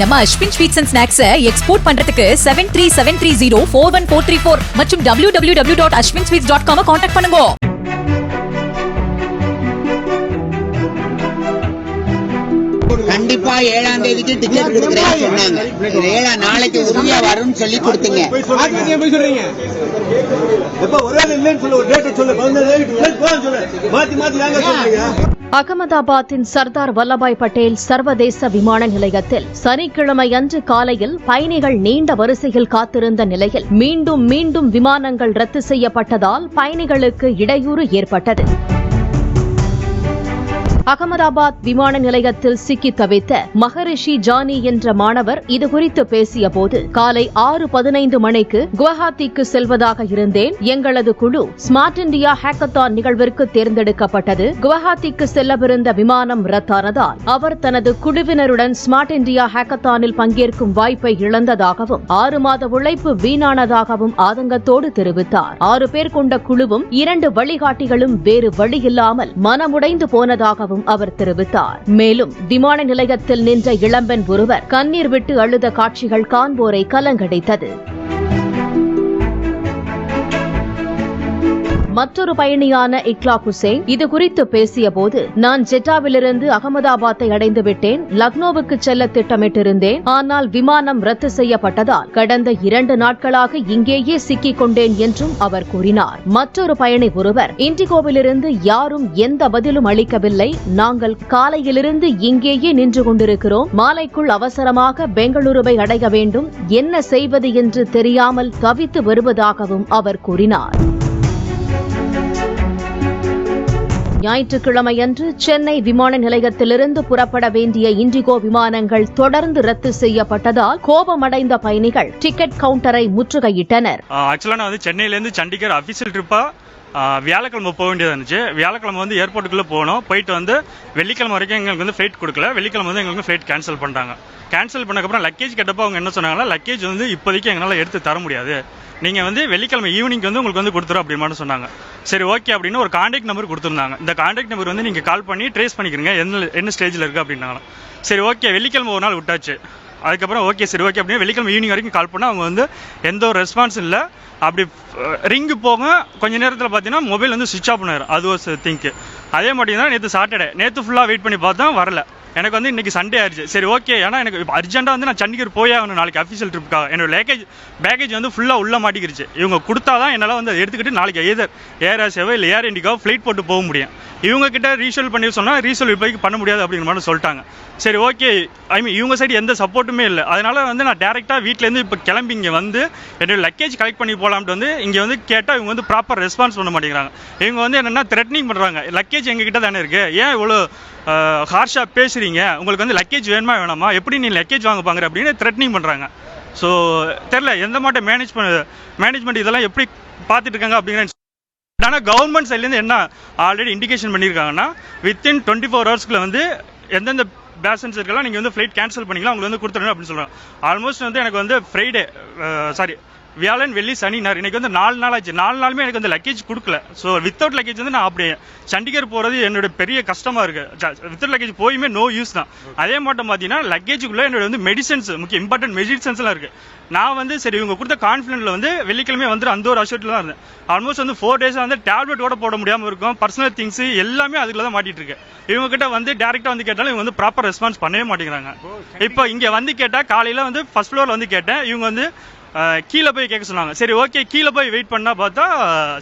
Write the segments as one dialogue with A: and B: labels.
A: நம்ம Ashwin sweets and snacks export பண்றதுக்கு seven three seven three zero four one four three four மற்றும் W W W dot Ashwin sweets dot com contact பண்ணுங்க.
B: கண்டிப்பா ஏழாம் தேதிக்கு ticket கொடுக்குறேன்னு சொன்னாங்க. ஏழாம் நாளைக்கு உறுதியா வரும்னு சொல்லி கொடுத்தீங்க.
C: மாத்தி போய் சொல்றீங்க? எப்ப ஒரு வேலை இல்லைன்னு சொல்லு ஒரு டேட்டை சொல்லு பதினஞ்சு தேதிக்கு முன்னாடி போகணும்னு சொல்லு மாத்தி மாத்தி ஏங்க சொல்றீங்க.
D: அகமதாபாத்தின் சர்தார் வல்லபாய் பட்டேல் சர்வதேச விமான நிலையத்தில் சனிக்கிழமை அன்று காலையில் பயணிகள் நீண்ட வரிசையில் காத்திருந்த நிலையில் மீண்டும் மீண்டும் விமானங்கள் ரத்து செய்யப்பட்டதால் பயணிகளுக்கு இடையூறு ஏற்பட்டது. அகமதாபாத் விமான நிலையத்தில் சிக்கி தவித்த மகரிஷி ஜானி என்ற மாணவர் இதுகுறித்து பேசிய போது காலை ஆறு பதினைந்து மணிக்கு குவஹாத்திக்கு செல்வதாக இருந்தேன். எங்களது குழு ஸ்மார்ட் இந்தியா ஹேக்கத்தான் நிகழ்விற்கு தேர்ந்தெடுக்கப்பட்டது. குவஹாத்திக்கு செல்லவிருந்த விமானம் ரத்தானதால் அவர் தனது குழுவினருடன் ஸ்மார்ட் இந்தியா ஹேக்கத்தானில் பங்கேற்கும் வாய்ப்பை இழந்ததாகவும் ஆறு மாத உழைப்பு வீணானதாகவும் ஆதங்கத்தோடு தெரிவித்தார். ஆறு பேர் கொண்ட குழுவும் இரண்டு வழிகாட்டிகளும் வேறு வழியில்லாமல் மனமுடைந்து போனதாகவும் அவர் தெரிவித்தார். மேலும் விமான நிலையத்தில் நின்ற இளம்பெண் ஒருவர் கண்ணீர் விட்டு அழுத காட்சிகள் காண்போரை கலங்கடைத்தது. மற்றொரு பயணியான இக்லாக் ஹுசேன் இதுகுறித்து பேசியபோது நான் ஜெட்டாவிலிருந்து அகமதாபாத்தை அடைந்து விட்டேன் லக்னோவுக்கு செல்ல திட்டமிட்டிருந்தேன் ஆனால் விமானம் ரத்து செய்யப்பட்டதால் கடந்த இரண்டு நாட்களாக இங்கேயே சிக்கிக் கொண்டேன் என்றும் அவர் கூறினார். மற்றொரு பயணி ஒருவர் இண்டிகோவிலிருந்து யாரும் எந்த பதிலும் அளிக்கவில்லை நாங்கள் காலையிலிருந்து இங்கேயே நின்று கொண்டிருக்கிறோம் மாலைக்குள் அவசரமாக பெங்களூருவை அடைய வேண்டும் என்ன செய்வது என்று தெரியாமல் தவித்து வருவதாகவும் அவர் கூறினார். ஞாயிற்றுக்கிழமையன்று சென்னை விமான நிலையத்திலிருந்து புறப்பட வேண்டிய இண்டிகோ விமானங்கள் தொடர்ந்து ரத்து செய்யப்பட்டதால் கோபமடைந்த பயணிகள் டிக்கெட் கவுண்டரை முற்றுகையிட்டனர்.
E: ஆக்சுவலாக நான் வந்து சென்னையிலேருந்து சண்டிகர் அபிஷியல் ட்ரிப்பா வியாழக்கிழமை போக வேண்டியதாக இருந்துச்சு. வியாழக்கிழமை வந்து ஏர்போர்ட்டுக்குள்ளே போனோம். போயிட்டு வந்து வெள்ளிக்கிழமை வரைக்கும் எங்களுக்கு வந்து ஃப்ளைட் கொடுக்கல. வெள்ளிக்கிழமை வந்து எங்களுக்கு ஃப்ளைட் கேன்சல் பண்ணிட்டாங்க. கேன்சல் பண்ணக்கப்புறம் லக்கேஜ் கேட்டப்போ அவங்க என்ன சொன்னாங்கன்னா லக்கேஜ் வந்து இப்போதைக்கு எங்களால் எடுத்து தர முடியாது. நீங்கள் வந்து வெள்ளிக்கிழமை ஈவினிங் வந்து உங்களுக்கு வந்து கொடுத்துரும் அப்படின்னு சொன்னாங்க. சரி ஓகே அப்படின்னு ஒரு காண்டாக்ட் நம்பர் கொடுத்துருந்தாங்க. இந்த காண்டாக்ட் நம்பர் வந்து நீங்கள் கால் பண்ணி ட்ரேஸ் பண்ணிக்கிறீங்க. என்ன என்ன ஸ்டேஜில் இருக்குது அப்படின்னாங்க சரி ஓகே வெள்ளிக்கிழமை ஒரு நாள் விட்டாச்சு. அதுக்கப்புறம் ஓகே சரி ஓகே அப்படின்னு வெள்ளிக்கிழமை ஈவினிங் வரைக்கும் கால் பண்ணால் அவங்க வந்து எந்த ஒரு ரெஸ்பான்ஸ் இல்லை. அப்படி ரிங்கு போக கொஞ்ச நேரத்தில் பார்த்தீங்கன்னா மொபைல் வந்து சுவிட்ச் ஆஃப் பண்ணார் அது ஒரு திங்க்கு அதே மாதிரி தான் நேற்று சாட்டர்டே நேற்று ஃபுல்லாக வெயிட் பண்ணி பார்த்தா வரல. எனக்கு வந்து இன்னைக்கு சண்டே ஆயிடுச்சு சரி ஓகே ஏன்னா எனக்கு அர்ஜென்ட்டாக வந்து நான் சண்டிகர் போயே ஆகணும் நாளைக்கு அஃபிஷியல் ட்ரிப்புக்காக என்னோட லேக்கேஜ் பேக்கேஜ் வந்து ஃபுல்லாக உள்ள மாட்டிக்கிருச்சு. இவங்க கொடுத்தா தான் என்னால் வந்து அதை எடுத்துக்கிட்டு நாளைக்கு எதர் ஏர் ஆசியாவோ இல்லை ஏர் இண்டிகாவோ ஃப்ளைட் போட்டு போக முடியும். இவங்கக்கிட்ட ரீசோல் பண்ணி சொன்னால் ரீசோல் இப்போதைக்கு பண்ண முடியாது அப்படிங்கிற மாதிரி சொல்லிட்டாங்க. சரி ஓகே ஐ மீன் இவங்க சைடு எந்த சப்போர்ட்டுமே இல்லை. அதனால் வந்து நான் டேரெக்டாக வீட்டிலேருந்து இப்போ கிளம்பி இங்கே வந்து என்னோடய லக்கேஜ் கலெக்ட் பண்ணி போகலாம்ட்டு வந்து இங்கே வந்து கேட்டால் இவங்க வந்து ப்ராப்பர் ரெஸ்பான்ஸ் பண்ண மாட்டேங்கிறாங்க. இவங்க வந்து என்னென்னா த்ரெட்னிங் பண்ணுறாங்க லக்கேஜ் எங்ககிட்ட தானே இருக்குது ஏன் இவ்வளோ ஹார்ஷாக பேசுகிறீங்க உங்களுக்கு வந்து லக்கேஜ் வேணுமா வேணாமா? எப்படி நீ லக்கேஜ் வாங்க பாக்குற அப்படின்னு த்ரெட்னிங் பண்ணுறாங்க ஸோ தெரில எந்த மாட்டம் மேனேஜ் பண்ண மேனேஜ்மெண்ட் இதெல்லாம் எப்படி பார்த்துட்டு இருக்காங்க அப்படிங்கிற ஆனால் கவர்மெண்ட் சைட்லேருந்து என்ன ஆல்ரெடி இண்டிகேஷன் பண்ணியிருக்காங்கன்னா வித்தின் டுவெண்ட்டி ஃபோர் ஹவர்ஸ்க்குள்ள வந்து எந்தெந்த பேசஞ்சருக்கெல்லாம் நீங்கள் வந்து ஃப்ளைட் கேன்சல் பண்ணிக்கலாம் உங்களுக்கு வந்து கொடுத்துருங்க அப்படின்னு சொல்கிறாங்க ஆல்மோஸ்ட் வந்து எனக்கு வந்து ஃப்ரைடே சாரி வியாழன் வெள்ளி சனி ஞாயிறு இன்னைக்கு வந்து நாலு நாள் ஆச்சு. நாலு நாளுமே எனக்கு வந்து லக்கேஜ் கொடுக்கல. ஸோ வித்தவுட் லக்கேஜ் வந்து நான் அப்படியே சண்டிகர் போகிறது என்னோட பெரிய கஷ்டமாக இருக்கு. வித்தவுட் லக்கேஜ் போயுமே நோ யூஸ் தான். அதே மட்டும் பார்த்தீங்கன்னா லக்கேஜுக்குள்ளே என்னோட வந்து மெடிசன்ஸ் முக்கிய இம்பார்ட்டன்ட் மெடிசன்ஸ்லாம் இருக்கு. நான் வந்து சரி இவங்க கொடுத்த கான்ஃபிடென்ட்ல வந்து வெள்ளிக்கிழமை வந்து அந்த ஒரு அஷர்ட்ல தான் இருந்தேன். ஆல்மோஸ்ட் வந்து ஃபோர் டேஸ் வந்து டேப்லெட் கூட போட முடியாமல் இருக்கும். பர்சனல் திங்ஸ் எல்லாமே அதுக்குள்ள தான் மாட்டிட்டு இருக்கு. இவங்க கிட்ட வந்து டேரக்டா வந்து கேட்டாலும் இவங்க வந்து ப்ராப்பர் ரெஸ்பான்ஸ் பண்ணவே மாட்டேங்கிறாங்க. இப்போ இங்க வந்து கேட்டா காலையில வந்து ஃபர்ஸ்ட் ஃப்ளோர்ல வந்து கேட்டேன். இவங்க வந்து கீழே போய் கேட்க சொன்னாங்க. சரி ஓகே கீழே போய் வெயிட் பண்ணால் பார்த்தா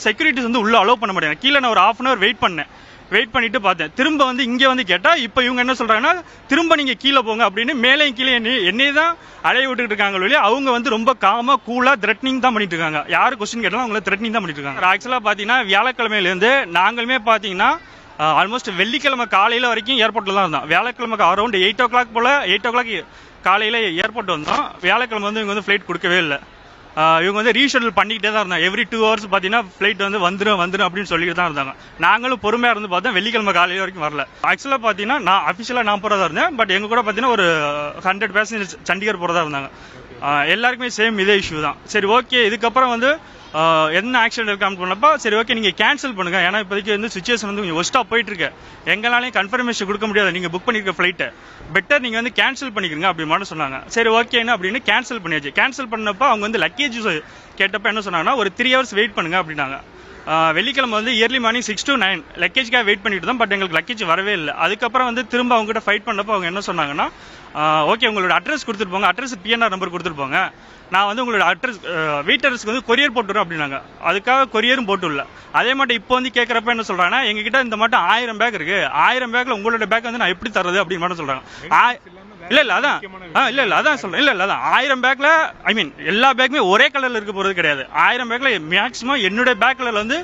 E: செக்யூரிட்டிஸ் வந்து உள்ளே அலோவ் பண்ண முடியாது கீழே நான் ஒரு ஆஃப் அன் அவர் வெயிட் பண்ணேன். வெயிட் பண்ணிட்டு பார்த்தேன். திரும்ப வந்து இங்கே வந்து கேட்டால் இப்போ இவங்க என்ன சொல்கிறாங்கன்னா திரும்ப நீங்கள் கீழே போங்க அப்படின்னு மேலேயும் கீழே என்னை என்னைய தான் அலைய விட்டுட்டு இருக்காங்க வெளியே அவங்க வந்து ரொம்ப காமாக கூலாக த்ரெட்னிங் தான் பண்ணிட்டு இருக்காங்க. யார் கொஸ்டின் கேட்டாலும் அவங்கள த்ரெட்னிங் தான் பண்ணிட்டு இருக்காங்க. ஆக்சுவலாக பார்த்தீங்கன்னா வியாழக்கிழமையிலேருந்து நாங்களுமே பார்த்தீங்கன்னா ஆல்மோஸ்ட் வெள்ளிக்கிழமை காலையில வரைக்கும் ஏர்போர்ட்டில் தான் இருந்தோம். வியாழக்கிழமை அரௌண்ட் எயிட் ஓ கிளாக் போல் எயிட் ஓ கிளாக் காலையில் ஏர்போர்ட் வந்தோம். வியாழக்கிழமை வந்து இவங்க வந்து ஃப்ளைட் கொடுக்கவே இல்லை. இவங்க வந்து ரீஷெடியூல் பண்ணிக்கிட்டே தான் இருந்தாங்க. எவ்ரி டூ ஹவர்ஸ் பார்த்தீங்கன்னா ஃப்ளைட் வந்து வந்துடும் வந்துடும் அப்படின்னு சொல்லிட்டு தான் இருந்தாங்க. நாங்களும் பொறுமையாக இருந்து பார்த்தோம். வெள்ளிக்கிழமை காலையில் வரைக்கும் வரல. ஆக்சுவலாக பார்த்தீங்கன்னா நான் அஃபிஷியலாக நான் போகிறதா இருந்தேன். பட் எங்கள் கூட பார்த்தீங்கன்னா ஒரு ஹண்ட்ரட் பேசஞ்சர்ஸ் சண்டிகர் போகிறதா இருந்தாங்க. எல்லாருக்குமே சேம் இதே இஷ்யூ தான். சரி ஓகே இதுக்கப்புறம் வந்து என்ன ஆக்சிடென்ட் இருக்கான்னு பண்ணப்போ சரி ஓகே நீங்கள் கேன்சல் பண்ணுங்கள் ஏன்னா இப்போதைக்கு வந்து சுச்சுவேஷன் வந்து கொஞ்சம் ஒஸ்ட்டாக போயிட்டு இருக்கு எங்களாலையும் கன்ஃபர்மேஷன் கொடுக்க முடியாது. நீங்கள் புக் பண்ணியிருக்க ஃப்ளைட்டை பெட்டர் நீங்கள் வந்து கேன்சல் பண்ணிக்கிங்க அப்படி மாதிரி சொன்னாங்க. சரி ஓகேன்னு அப்படின்னு கேன்சல் பண்ணியாச்சு. கேன்சல் பண்ணப்போ அவங்க வந்து லக்கேஜ் கேட்டப்போ என்ன சொன்னாங்கன்னா ஒரு த்ரீ ஹவர்ஸ் வெயிட் பண்ணுங்க அப்படின்னாங்க. வெள்ளிக்கிழமை வந்து early morning six to nine லக்கேஜ்க்காக wait பண்ணிட்டு தான் பட் எங்களுக்கு லக்கேஜ் வரவே இல்லை. அதுக்கப்புறம் வந்து திரும்ப அவங்க கிட்ட ஃபைட் பண்ணப்போ அவங்க என்ன சொன்னாங்கன்னா ஓகே உங்களோட அட்ரஸ் கொடுத்துட்டு போங்க. அட்ரஸ் பிஎன்ஆர் நம்பர் கொடுத்துட்டு போங்க. நான் வந்து உங்களோட அட்ரஸ் வீட் அட்ரஸ்க்கு வந்து கொரியர் போட்டுறோம் அப்படின்னாங்க. அதுக்காக கொரியரும் போட்டுள்ள அதே மட்டும் இப்போ வந்து கேட்குறப்ப என்ன சொல்கிறாங்கன்னா எங்ககிட்ட இந்த மட்டும் ஆயிரம் பேக் இருக்குது ஆயிரம் பேக்கில் உங்களோட பேக் வந்து நான் எப்படி தர்றது அப்படின்னு மட்டும் சொல்கிறாங்க ஆ- இல்ல இல்ல அதான். ஆ இல்ல இல்ல அதான் சொல்றேன். இல்ல இல்ல அதான். ஆயிரம் பேக்ல ஐ மீன் எல்லா பேக்குமே ஒரே கலர்ல இருக்க போறது கிடையாது. ஆயிரம் பேக்ல மேக்ஸிமம் என்னுடைய பேக் கலர்ல வந்து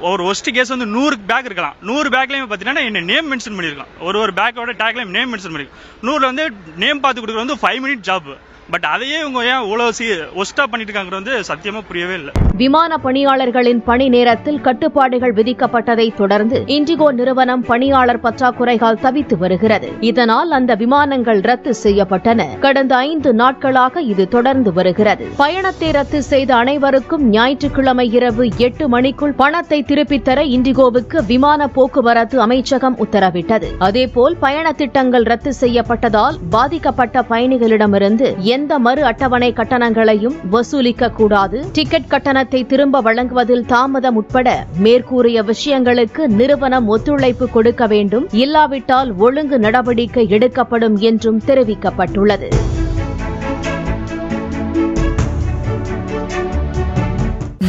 E: ஒரு ஒஸ்ட் கேஸ் வந்து நூறு பேக் இருக்கலாம். நூறு பேக்லயும் பாத்தீங்கன்னா என்ன நேம் மென்ஷன் பண்ணியிருக்கலாம். ஒரு ஒரு பேக்கோட டேக்லயும் நேம் மென்ஷன் பண்ணியிருக்கோம் நூறில் வந்து நேம் பார்த்து கொடுக்குறது வந்து ஃபைவ் மினிட் ஜாப் பட் அதையே இவங்க ஏன் இவ்வளவு சி ஒஸ்டா பண்ணிட்டு இருக்காங்க வந்து சத்தியமா புரியவே இல்லை.
D: விமான பணியாளர்களின் பணி நேரத்தில் கட்டுப்பாடுகள் விதிக்கப்பட்டதை தொடர்ந்து இண்டிகோ நிறுவனம் பணியாளர் பற்றாக்குறையால் தவித்து வருகிறது. இதனால் அந்த விமானங்கள் ரத்து செய்யப்பட்டன. கடந்த ஐந்து நாட்களாக இது தொடர்ந்து வருகிறது. பயணத்தை ரத்து செய்த அனைவருக்கும் ஞாயிற்றுக்கிழமை இரவு எட்டு மணிக்குள் பணத்தை திருப்பித் தர இண்டிகோவுக்கு விமான போக்குவரத்து அமைச்சகம் உத்தரவிட்டது. அதேபோல் பயண திட்டங்கள் ரத்து செய்யப்பட்டதால் பாதிக்கப்பட்ட பயணிகளிடமிருந்து எந்த மறு அட்டவணை கட்டணங்களையும் வசூலிக்க கூடாது. டிக்கெட் கட்டணத்தை திரும்ப வழங்குவதில் தாமதம் உட்பட மேற்கூறிய விஷயங்களுக்கு நிறுவனம் ஒத்துழைப்பு கொடுக்க வேண்டும். இல்லாவிட்டால் ஒழுங்கு நடவடிக்கை எடுக்கப்படும் என்றும் தெரிவிக்கப்பட்டுள்ளது.